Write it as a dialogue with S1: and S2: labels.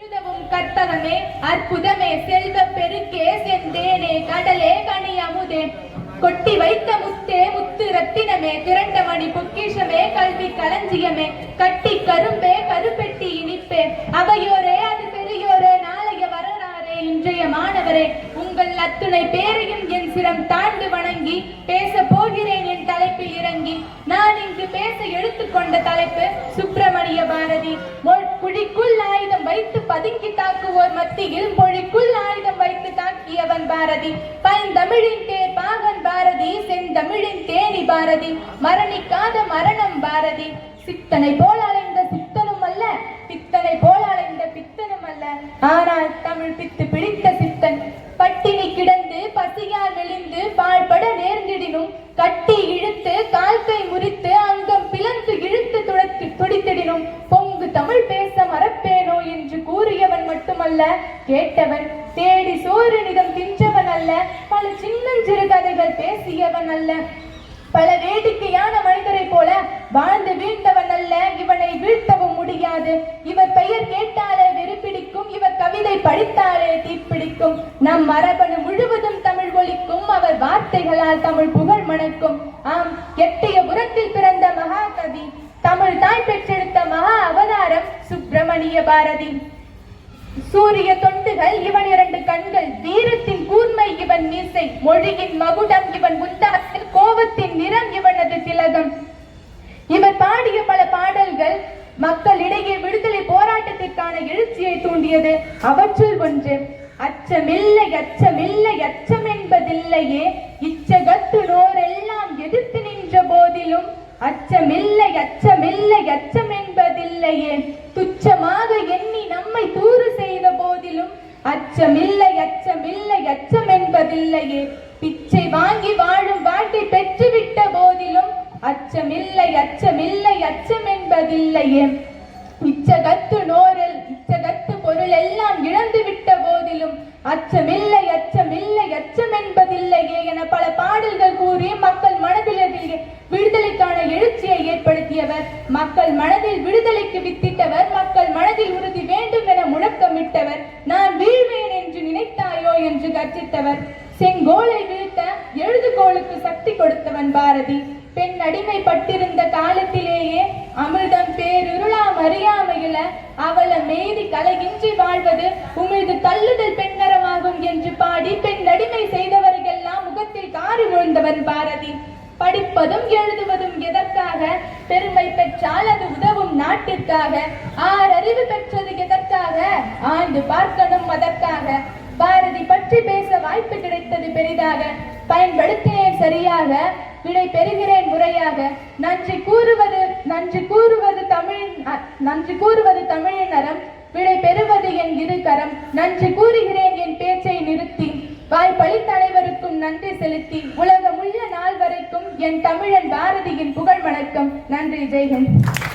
S1: எழுதவும் கற்பகமே அற்புதமே செல்வ பெருக்கே செந்தேனே கடலே கனி அமுதே கொட்டி வைத்த முத்தே முத்து ரத்தினமே திரண்டமணி பொக்கிஷமே கல்வி களஞ்சியமே. பிரியமானவரே உங்கள் அத்துணை பேரையும் என் சிரம் தாண்டு வணங்கி பேச போகிறேன் என் தலைப்பில் இறங்கி. நான் இங்கு பேச எடுத்துக்கொண்ட தலைப்பு சுப்பிரமணிய பாரதி. குழிக்குள் ஆயுதம் வைத்து பதுங்கி தாக்குவோர் மத்தியில் மொழிக்குள் ஆயுதம் வைத்து தாக்கியவன் பாரதி. பைந்தமிழின் தேர் பாகன் பாரதி செந்தமிழின் தேனி பாரதி. மரணிக்காத மரணம் பாரதி. சித்தனை போல் ஆனால் தமிழ் பித்து பிடித்த சித்தன். பட்டினி கிடந்து பசியால் மெலிந்து பாழ்பட நேர்ந்திடினும் கட்டி இழுத்து கால்கை முறித்து அங்கம் பிளந்து இழுத்து துடத்தி துடித்திடினும் பொங்கு தமிழ் பேச மறப்பேனோ என்று கூறியவன் மட்டுமல்ல கேட்டவன் தேடி சோறு நிதம் தின்றவன் அல்ல பல சின்னஞ்சிறு கதைகள் பேசியவன் அல்ல. பல வேடிக்கையான மனிதரை போல வாழ்ந்து வீழ்ந்தவன் இவர் படித்தாலே தீப்பிடிக்கும். நம் மரபணு முழுவதும் தமிழ் ஒழிக்கும் அவர் வார்த்தைகளால் தமிழ் புகழ் மணக்கும். ஆம் எட்டிய புறத்தில் பிறந்த மகாகவி தமிழ் தாய் பெற்றெடுத்த மகா அவதாரம் சுப்பிரமணிய பாரதி. சூரிய தொண்டுகள் இவன் இரண்டு கண்கள் வீரத்தின் கூர்மை இவன் மீசை மொழியின் மகுடம் இவன் முந்தாசில் எழுச்சியை தூண்டியது. அவற்றுள் ஒன்று அச்சமில்லை அச்சமில்லை அச்சம் என்பதில்லையே இச்சகத்து நோரெல்லாம் எதிர்த்து நின்ற போதிலும் அச்சமில்லை அச்சமில்லை அச்சம் என்பதில்லையே துச்சமாக எண்ணி நம்மை தூறு செய்த போதிலும் அச்சமில்லை அச்சமில்லை அச்சம் என்பதில்லையே பிச்சை வாங்கி வாழும் வாழ்க்கை பெற்றுவிட்ட போதிலும் அச்சமில்லை அச்சமில்லை அச்சம் என்பதில்லையே இச்சகத்து பொருள் எல்லாம் இழந்து விட்ட போதிலும் அச்சமில்லை அச்சமில்லை அச்சம் என்பதில்லையே என பல பாடல்கள் கூறி மக்கள் மனதில் விடுதலைக்கான எழுச்சியை ஏற்படுத்தியவர். மக்கள் மனதில் விடுதலைக்கு வித்திட்டவர். மக்கள் மனதில் உறுதி வேண்டும் என முழக்கமிட்டவர். நான் வீழ்வேன் என்று நினைத்தாயோ என்று கர்ஜித்தவர். செங்கோலை வீழ்த்த எழுதுகோளுக்கு சக்தி கொடுத்தவன் பாரதி. பெண் அடிமைப்பட்டிருந்த காலத்திலேயே அமிர்தம் பேருருளாம் அறியாமையில அவள மேரி கலகின்றி வாழ்வது உமிழ்ந்து தள்ளுதல் பெண்ணரமாகும் என்று பாடி பெண் அடிமை செய்தவர்களெல்லாம் முகத்தில் காரி விழுந்தவன் பாரதி. படிப்பதும் எழுதுவதும் எதற்காக? பெருமை பெற்றால் அது உதவும் நாட்டிற்காக. ஆர் அறிவு பெற்றது எதற்காக? ஆண்டு பார்க்கணும் அதற்காக. பாரதி பற்றி பேச வாய்ப்பு கிடைத்தது பெரிதாக. பயன்படுத்தினேன் சரியாக. விடை பெறுகிறேன் முறையாக. நன்றி கூறுவது நன்றி கூறுவது தமிழின் நன்றி கூறுவது தமிழின் அறம். விடை பெறுவது என் இரு கரம். நன்றி கூறுகிறேன் என் பேச்சை நிறுத்தி. வாய்ப்பளித்த அனைவருக்கும் நன்றி செலுத்தி. உலகமுள்ள நாள் வரைக்கும் என் தமிழன் பாரதியின் புகழ் வணக்கம். நன்றி ஜெய்ஹிந்த்.